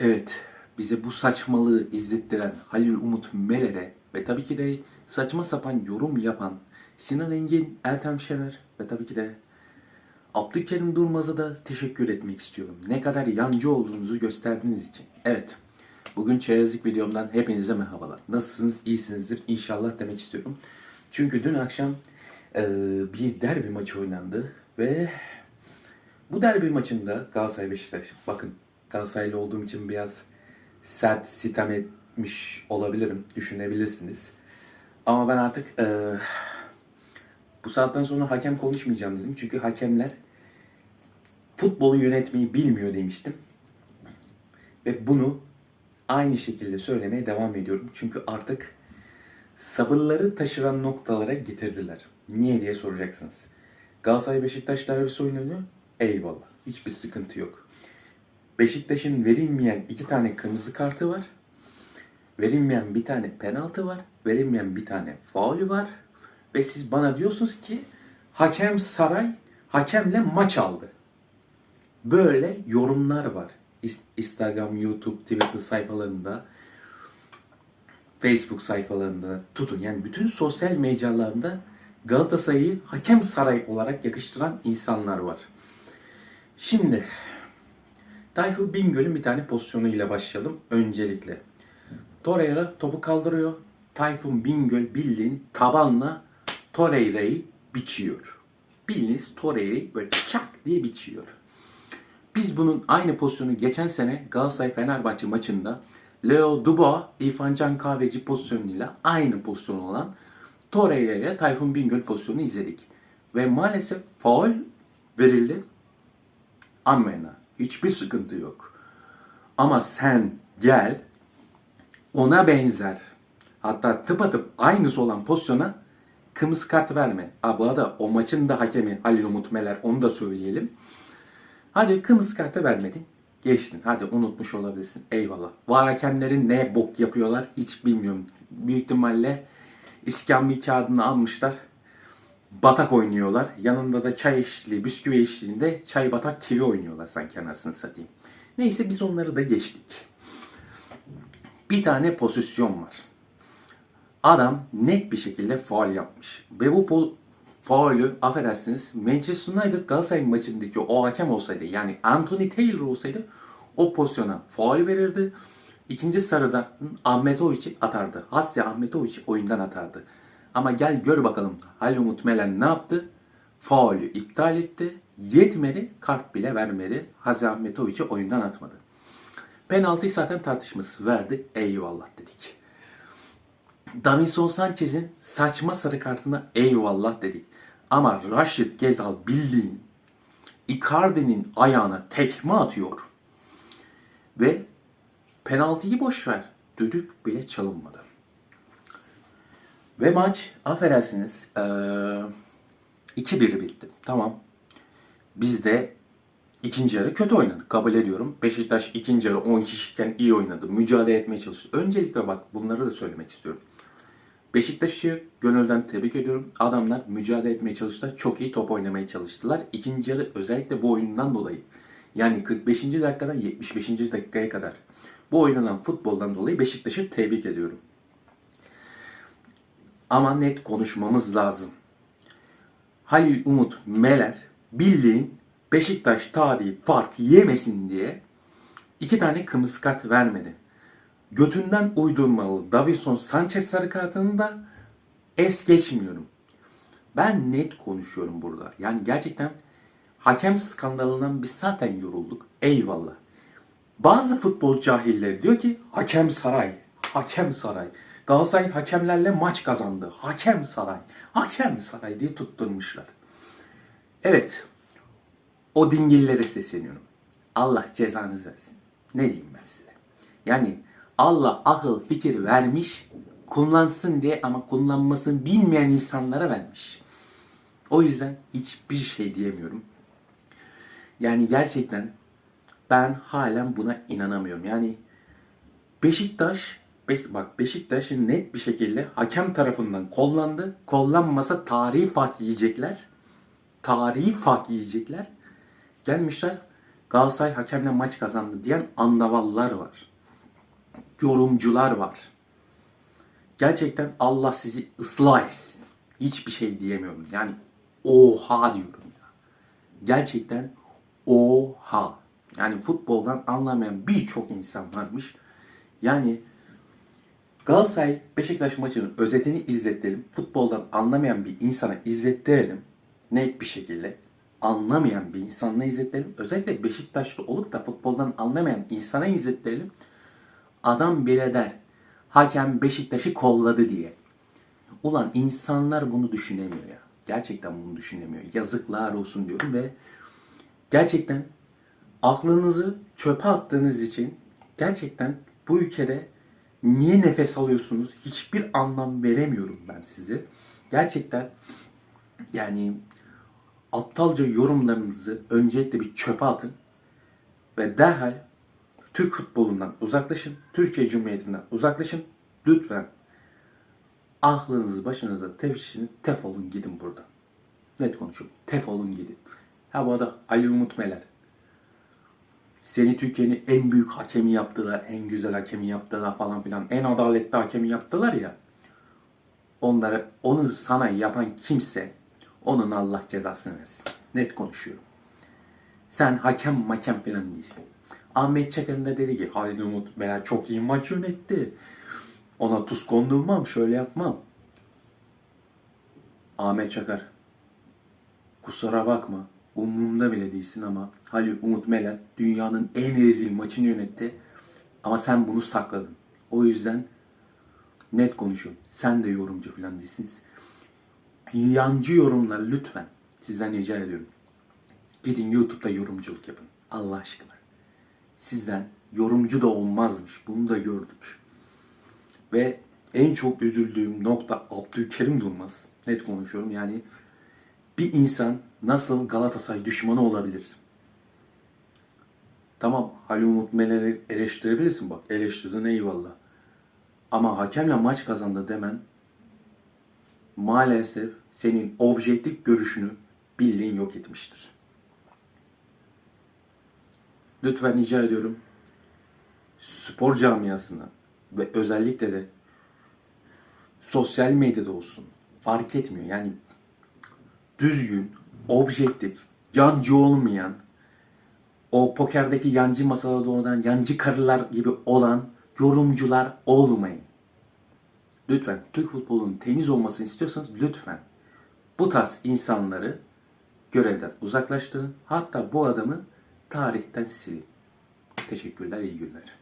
Evet, bize bu saçmalığı izlettiren Halil Umut Meler'e ve tabii ki de saçma sapan yorum yapan Sinan Engin, Ertem Şener ve tabii ki de Abdülkerim Durmaz'a da teşekkür etmek istiyorum. Ne kadar yancı olduğunuzu gösterdiğiniz için. Evet, bugün çerezlik videomdan hepinize merhabalar. Nasılsınız, iyisinizdir inşallah demek istiyorum. Çünkü dün akşam eee, bir derbi maçı oynandı ve bu derbi maçında Galatasaray Beşiktaş. Bakın Galatasaraylı olduğum için biraz sert sitem etmiş olabilirim. Düşünebilirsiniz. Ama ben artık eee, bu saatten sonra hakem konuşmayacağım dedim. Çünkü hakemler futbolu yönetmeyi bilmiyor demiştim. Ve bunu aynı şekilde söylemeye devam ediyorum. Çünkü artık sabırları taşıran noktalara getirdiler. Niye diye soracaksınız. Galatasaray Beşiktaş derbisi oynanıyor. Eyvallah. Hiçbir sıkıntı yok. Beşiktaş'ın verilmeyen iki tane kırmızı kartı var. Verilmeyen bir tane penaltı var. Verilmeyen bir tane faulü var. Ve siz bana diyorsunuz ki hakem saray hakemle maç aldı. Böyle yorumlar var. Instagram, YouTube, Twitter sayfalarında, Facebook sayfalarında tutun. Yani bütün sosyal mecralarında Galatasaray'ı hakem saray olarak yakıştıran insanlar var. Şimdi Tayfur Bingöl'ün bir tane pozisyonuyla başlayalım öncelikle. Torreira topu kaldırıyor. Tayfun Bingöl bildiğin tabanla Torreira'yı biçiyor. Bildiğiniz Torreira'yı böyle çak diye biçiyor. Biz bunun aynı pozisyonu geçen sene Galatasaray Fenerbahçe maçında Leo Dubois, İrfan Can Kahveci pozisyonuyla aynı pozisyon olan Torreira ile Tayfun Bingöl pozisyonu izledik. Ve maalesef faul verildi. Amenna. Hiçbir sıkıntı yok. Ama sen gel ona benzer hatta tıpatıp aynısı olan pozisyona kırmızı kart verme. Ha, bu arada o maçın da hakemi Halil Umut Meler onu da söyleyelim. Hadi kırmızı kartı vermedin. Geçtin. Hadi unutmuş olabilirsin. Eyvallah. Var hakemlerin ne bok yapıyorlar hiç bilmiyorum. Büyük ihtimalle iskambil kağıdını almışlar. Batak oynuyorlar. Yanında da çay eşliği, bisküvi eşliğinde çay batak kivi oynuyorlar sanki anasını satayım. Neyse biz onları da geçtik. Bir tane pozisyon var. Adam net bir şekilde faul yapmış. Ve bu po- faulü affedersiniz Manchester United Galatasaray maçındaki o hakem olsaydı yani Anthony Taylor olsaydı o pozisyona faul verirdi. İkinci sarıdan Ahmetovic'i atardı. Hasya Ahmetovic oyundan atardı. Ama gel gör bakalım Halil Umut Melen ne yaptı? Faulü iptal etti. Yetmedi kart bile vermedi. Hasya Ahmetovic'i oyundan atmadı. Penaltıyı zaten tartışması verdi. Eyvallah dedik. Davinson Sanchez'in saçma sarı kartına eyvallah dedik. Ama Rashid Gezal bildiğin Icardi'nin ayağına tekme atıyor. Ve penaltıyı boş ver. Düdük bile çalınmadı. Ve maç affedersiniz eee 2-1 bitti. Tamam. Biz de ikinci yarı kötü oynadık. Kabul ediyorum. Beşiktaş ikinci yarı 10 kişiyken iyi oynadı. Mücadele etmeye çalıştı. Öncelikle bak bunları da söylemek istiyorum. Beşiktaş'ı gönülden tebrik ediyorum. Adamlar mücadele etmeye çalıştılar. Çok iyi top oynamaya çalıştılar. İkinci yarı özellikle bu oyundan dolayı. Yani 45. dakikadan 75. dakikaya kadar bu oynanan futboldan dolayı Beşiktaş'ı tebrik ediyorum. Ama net konuşmamız lazım. Halil Umut Meler bildiğin Beşiktaş tarihi fark yemesin diye iki tane kırmızı kart vermedi. Götünden uydurmalı Davison Sanchez sarı kartını da es geçmiyorum. Ben net konuşuyorum burada. Yani gerçekten hakem skandalından biz zaten yorulduk. Eyvallah. Bazı futbol cahilleri diyor ki hakem saray, hakem saray. Galatasaray hakemlerle maç kazandı. Hakem saray, hakem saray diye tutturmuşlar. Evet, o dingillere sesleniyorum. Allah cezanızı versin. Ne diyeyim ben size? Yani Allah akıl fikir vermiş, kullansın diye ama kullanmasını bilmeyen insanlara vermiş. O yüzden hiçbir şey diyemiyorum. Yani gerçekten ben halen buna inanamıyorum. Yani Beşiktaş Be- bak Beşiktaş'ı net bir şekilde hakem tarafından kollandı. Kollanmasa tarihi fark yiyecekler. Tarihi fark yiyecekler. Gelmişler Galatasaray hakemle maç kazandı diyen andavallar var. Yorumcular var. Gerçekten Allah sizi ıslah etsin. Hiçbir şey diyemiyorum. Yani oha diyorum ya. Gerçekten oha. Yani futboldan anlamayan birçok insan varmış. Yani Galatasaray Beşiktaş maçının özetini izlettirelim. Futboldan anlamayan bir insana izlettirelim. Net bir şekilde. Anlamayan bir insanla izlettirelim. Özellikle Beşiktaşlı olup da futboldan anlamayan insana izlettirelim. Adam bile der. Hakem Beşiktaş'ı kolladı diye. Ulan insanlar bunu düşünemiyor ya. Gerçekten bunu düşünemiyor. Yazıklar olsun diyorum ve gerçekten aklınızı çöpe attığınız için gerçekten bu ülkede niye nefes alıyorsunuz hiçbir anlam veremiyorum ben size. Gerçekten yani aptalca yorumlarınızı öncelikle bir çöpe atın ve derhal Türk futbolundan uzaklaşın, Türkiye Cumhuriyeti'nden uzaklaşın. Lütfen aklınızı başınıza tefşini tef olun gidin buradan. Net konuşuyorum. Tef olun gidin. Ha bu arada Ali Umut Meler. Seni Türkiye'nin en büyük hakemi yaptılar, en güzel hakemi yaptılar falan filan. En adaletli hakemi yaptılar ya. Onları, onu sana yapan kimse onun Allah cezasını versin. Net konuşuyorum. Sen hakem makem falan değilsin. Ahmet Çakar'ın da dedi ki Halil Umut Meler çok iyi maç yönetti. Ona tuz kondurmam, şöyle yapmam. Ahmet Çakar. Kusura bakma. Umurumda bile değilsin ama Halil Umut Meler dünyanın en rezil maçını yönetti. Ama sen bunu sakladın. O yüzden net konuşuyorum. Sen de yorumcu falan değilsiniz. Yancı yorumlar lütfen. Sizden rica ediyorum. Gidin YouTube'da yorumculuk yapın. Allah aşkına. Sizden yorumcu da olmazmış. Bunu da gördük. Ve en çok üzüldüğüm nokta Abdülkerim Durmaz. Net konuşuyorum. Yani bir insan nasıl Galatasaray düşmanı olabilir? Tamam Halil Umut Meler'i eleştirebilirsin bak. Eleştirdin eyvallah. Ama hakemle maç kazandı demen maalesef senin objektif görüşünü bildiğin yok etmiştir. Lütfen rica ediyorum spor camiasına ve özellikle de sosyal medyada olsun fark etmiyor. Yani düzgün, objektif, yancı olmayan, o pokerdeki yancı masada doğrudan yancı karılar gibi olan yorumcular olmayın. Lütfen Türk futbolunun temiz olmasını istiyorsanız lütfen bu tarz insanları görevden uzaklaştırın. Hatta bu adamı tarihten silin. Teşekkürler, iyi günler.